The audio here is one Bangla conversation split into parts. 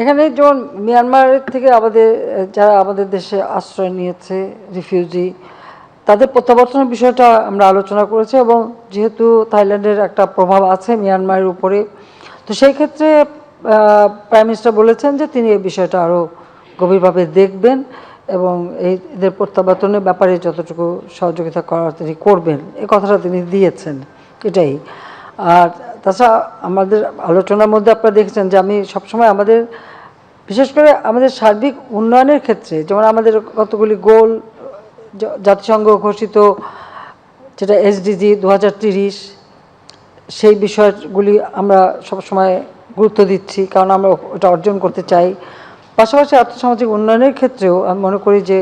এখানে যেমন মিয়ানমার থেকে আমাদের, যারা আমাদের দেশে আশ্রয় নিয়েছে, রিফিউজি, তাদের প্রত্যাবর্তনের বিষয়টা আমরা আলোচনা করেছি এবং যেহেতু থাইল্যান্ডের একটা প্রভাব আছে মিয়ানমারের উপরে, তো সেই ক্ষেত্রে প্রাইম মিনিস্টার বলেছেন যে তিনি এই বিষয়টা আরও গভীরভাবে দেখবেন এবং এদের প্রত্যাবর্তনের ব্যাপারে যতটুকু সহযোগিতা করার তিনি করবেন, এ কথাটা তিনি দিয়েছেন, এটাই। আর তাছাড়া আমাদের আলোচনার মধ্যে আপনারা দেখেছেন যে আমি সবসময় আমাদের, বিশেষ করে আমাদের সার্বিক উন্নয়নের ক্ষেত্রে, যেমন আমাদের কতগুলি গোল জাতিসংঘ ঘোষিত, যেটা এসডিজি দু সেই বিষয়গুলি আমরা সবসময় গুরুত্ব দিচ্ছি, কারণ আমরা ওটা অর্জন করতে চাই। পাশাপাশি আর্থসামাজিক উন্নয়নের ক্ষেত্রেও আমি মনে করি যে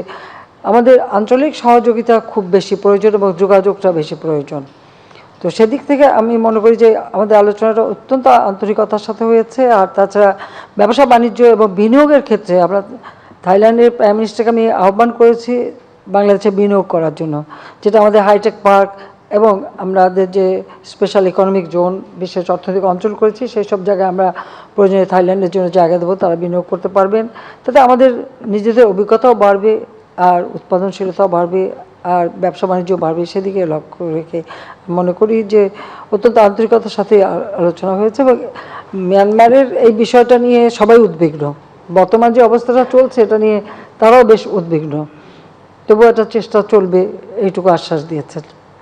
আমাদের আঞ্চলিক সহযোগিতা খুব বেশি প্রয়োজন এবং যোগাযোগটা বেশি প্রয়োজন। তো সেদিক থেকে আমি মনে করি যে আমাদের আলোচনাটা অত্যন্ত আন্তরিকতার সাথে হয়েছে, আর তাছাড়া ব্যবসা বাণিজ্য এবং বিনিয়োগের ক্ষেত্রে আমরা থাইল্যান্ডের প্রাইম মিনিস্টারকে আমি আহ্বান করেছি বাংলাদেশে বিনিয়োগ করার জন্য, যেটা আমাদের হাইটেক পার্ক এবং আমাদের যে স্পেশাল ইকোনমিক জোন বিশেষ অর্থনৈতিক অঞ্চল করেছি, সেই সব জায়গায় আমরা প্রয়োজনে থাইল্যান্ডের জন্য জায়গা দেবো, তারা বিনিয়োগ করতে পারবেন। তাতে আমাদের নিজেদের অভিজ্ঞতাও বাড়বে, আর উৎপাদনশীলতাও বাড়বে আর ব্যবসা বাণিজ্য বাড়বে সেদিকে লক্ষ্য রেখে মনে করি যে অত্যন্ত আন্তরিকতার সাথে আলোচনা হয়েছে এবং মিয়ানমারের এই বিষয়টা নিয়ে সবাই উদ্বিগ্ন। বর্তমান যে অবস্থাটা চলছে এটা নিয়ে তারাও বেশ উদ্বিগ্ন। তবুও এটা চেষ্টা চলবে, এইটুকু আশ্বাস দিয়েছেন।